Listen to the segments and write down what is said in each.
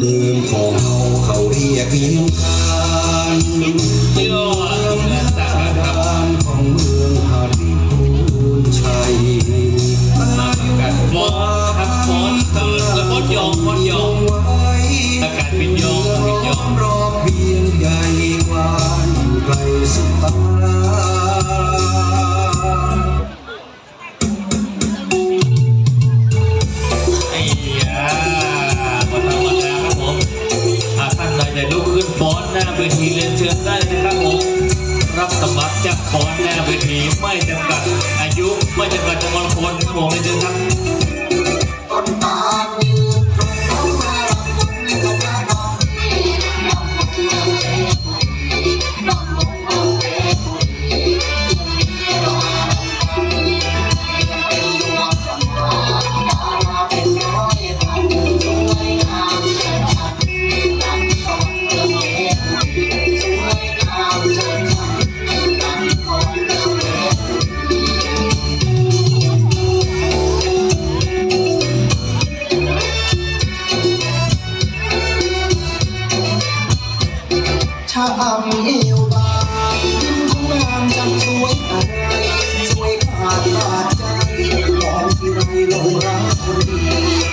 เดิมของเขาเขาเรียกเลี้ยง มงคลครับผมไม่เจอครับ เอวบางยิ้มของางจังสวยสวยขาดขาดใจมองที่เราร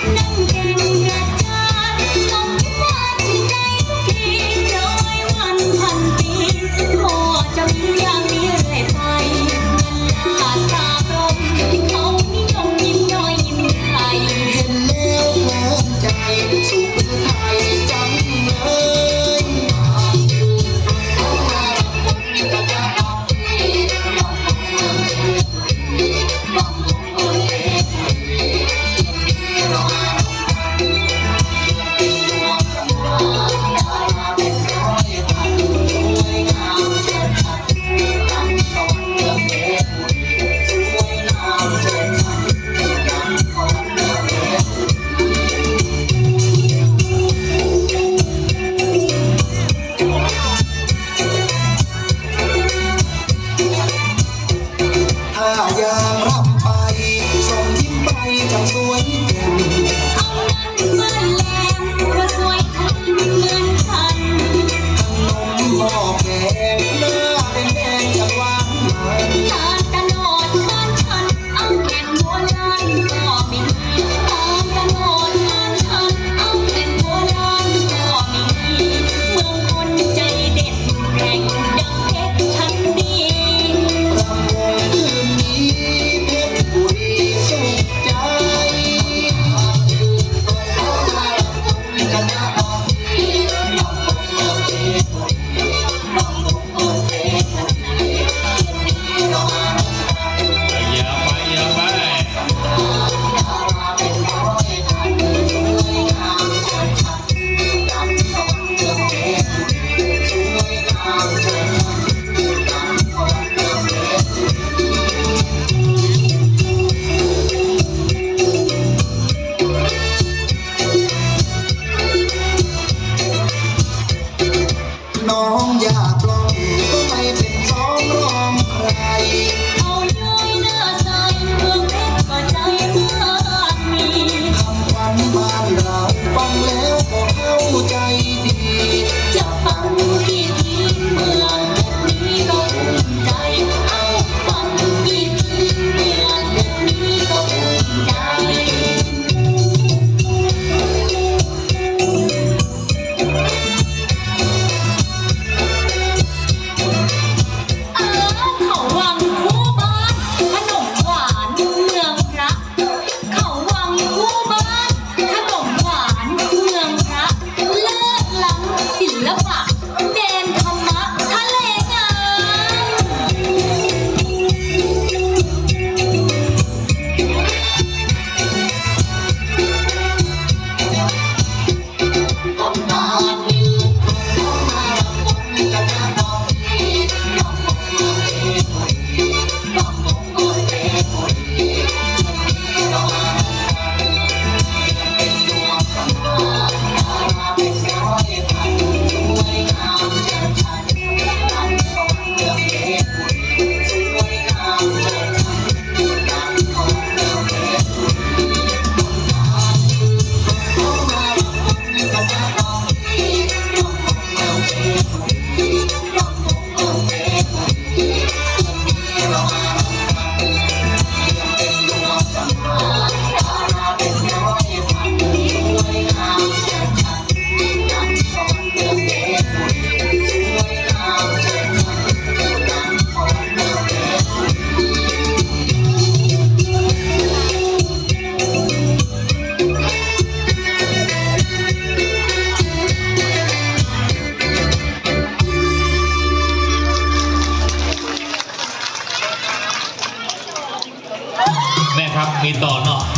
Makita, no.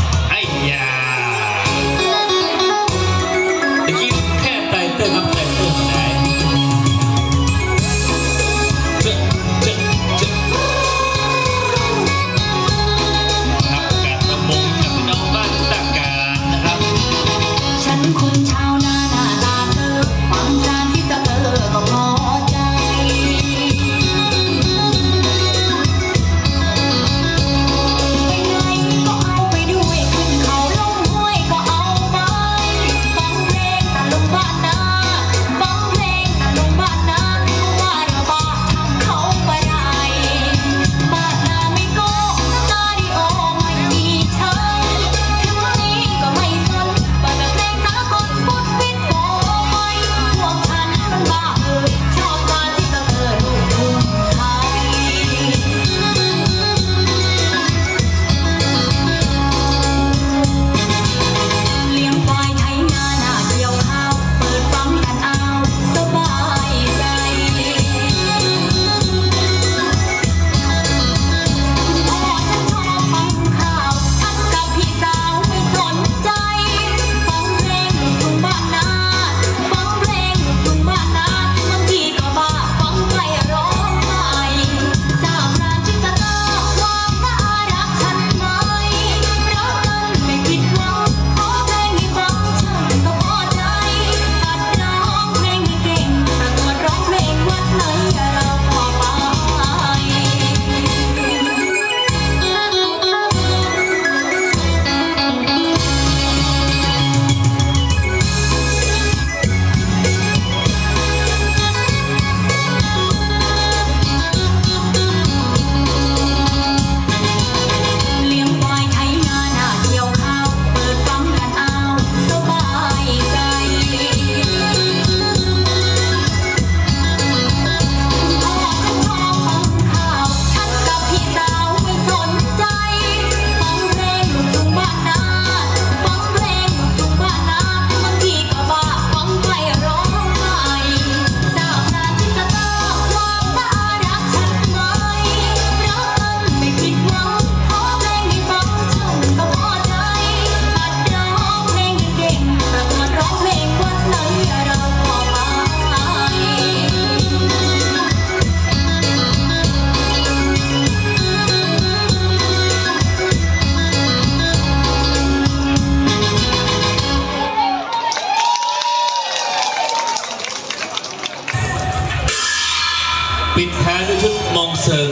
ปิดแท้ายด้วยชุดมองเซิง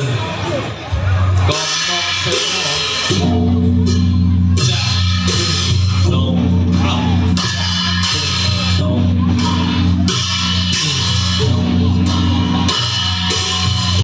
กองมองเซิง